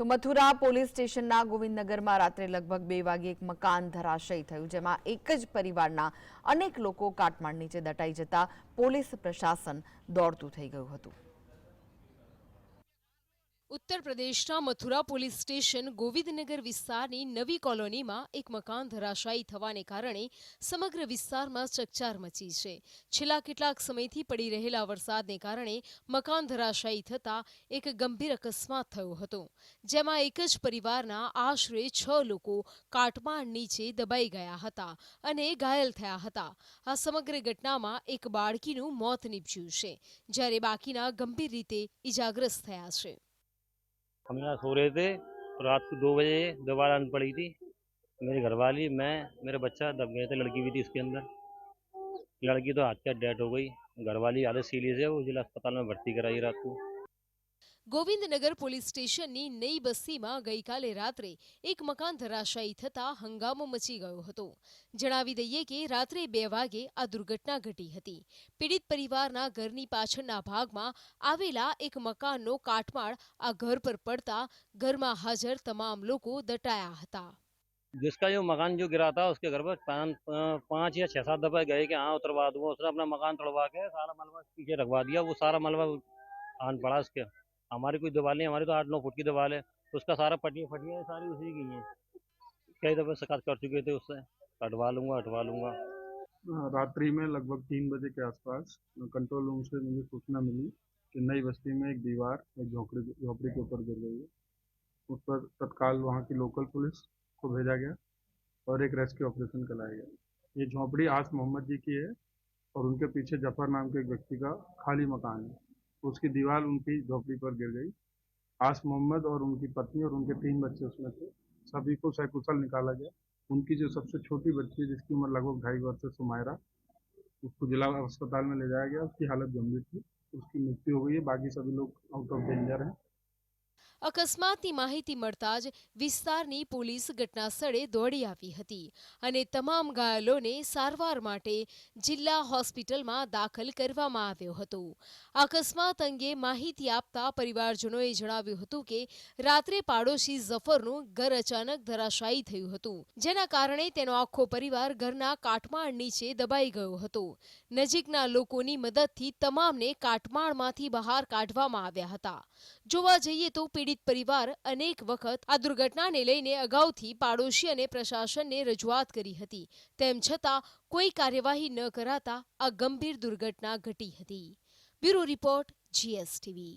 તો મથુરા પોલીસ સ્ટેશનના ગોવિંદનગરમાં રાત્રે લગભગ બે વાગે એક મકાન ધરાશયી થયું જેમાં એક જ પરિવારના અનેક લોકો કાટમાળ નીચે દટાઈ જતા પોલીસ પ્રશાસન દોડતું થઈ ગયું હતું ઉત્તર પ્રદેશના મથુરા પોલીસ સ્ટેશન ગોવિંદનગર વિસ્તારની નવી કોલોનીમાં એક મકાન ધરાશાયી થવાને કારણે સમગ્ર વિસ્તારમાં ચકચાર મચી છે છેલ્લા કેટલાક સમયથી પડી રહેલા વરસાદને કારણે મકાન ધરાશાયી થતાં એક ગંભીર અકસ્માત થયો હતો જેમાં એક જ પરિવારના આશરે છ લોકો કાટમાળ નીચે દબાઈ ગયા હતા અને ઘાયલ થયા હતા આ સમગ્ર ઘટનામાં એક બાળકીનું મોત નીપજ્યું છે જ્યારે બાકીના ગંભીર રીતે ઇજાગ્રસ્ત થયા છે हम यहाँ सो रहे थे रात को दो बजे दोबारा आन पड़ी थी मेरी घरवाली मैं मेरा बच्चा दब गए थे लड़की भी थी इसके अंदर लड़की तो हाथ का डेथ हो गई घरवाली आधे सीरियस है वो जिला अस्पताल में भर्ती कराई रात को गोविंद नगर पुलिस स्टेशन नी नई बस्सी मा गई काले रात्री एक मकान धराशाही થતા હંગામો મચી ગયો હતો જણાવી દઈએ કે રાત્રે 2 વાગે આ દુર્ઘટના ગટી હતી પીડિત પરિવાર ના ઘર ની પાછળ ના ભાગ માં આવેલા એક મકાન નો કાટમાળ આ ઘર પર પડતા ઘર માં હાજર તમામ લોકો ડટાયા હતા જસકા યો મકાન જો ગિરાતા હસકે ગરબ પાંચ કે છ સાત દબાય ગયે કે આ ઉતરાવા દઉં ઓસર અપના મકાન તળવા કે સારા માલવા કિજે રગવા દિયા વો સારા માલવા આન બડાસ કે हमारी कोई नहीं हमारी तो आठ नौ फुट की दीवार है उसका सारा पटिया फटिया सारी उसी की है कई दफ़े शिकायत कर चुके थे उससे हटवा लूंगा हटवा लूंगा हाँ, रात्रि में लगभग तीन बजे के आसपास कंट्रोल रूम से मुझे सूचना मिली कि नई बस्ती में एक दीवार एक झोंपड़ी झोंपड़ी के ऊपर गिर गई है उस पर तत्काल वहाँ की लोकल पुलिस को भेजा गया और एक रेस्क्यू ऑपरेशन कराया गया ये झोंपड़ी आस मोहम्मद जी की है और उनके पीछे जफर नाम के एक व्यक्ति का खाली मकान है उसकी दीवार उनकी झोपड़ी पर गिर गई आस मोहम्मद और उनकी पत्नी और उनके तीन बच्चे उसमें थे सभी को सैकुशल निकाला गया उनकी जो सबसे छोटी बच्ची है जिसकी उम्र लगभग ढाई वर्ष है सुमायरा उसको जिला अस्पताल में ले जाया गया उसकी हालत गंभीर थी उसकी मृत्यु हो गई है बाकी सभी लोग आउट ऑफ डेंजर हैं અકસ્માતની માહિતી મળતા જ વિસ્તારની પોલીસ ઘટના સ્થળે દોડી આવી હતી અને તમામ ઘાયલોને સારવાર માટે જિલ્લા હોસ્પિટલમાં દાખલ કરવામાં આવ્યો હતો અકસ્માત અંગે માહિતી આપતા પરિવારજનોએ જણાવ્યું હતું કે રાત્રે પાડોશી ઝફરનું ઘર અચાનક ધરાશાયી થયું હતું જેના કારણે તેનો આખો પરિવાર ઘરના કાટમાળ નીચે દબાઈ ગયો હતો નજીકના લોકોની મદદથી તમામને કાટમાળમાંથી બહાર કાઢવામાં આવ્યા હતા જોવા જઈએ તો પીડિત પરિવાર અનેક વખત આ દુર્ઘટનાને લઈને અગાઉથી પાડોશી અને પ્રશાસનને રજૂઆત કરી હતી તેમ છતાં કોઈ કાર્યવાહી ન કરાતા આ ગંભીર દુર્ઘટના ઘટી હતી બ્યુરો રિપોર્ટ જીએસટીવી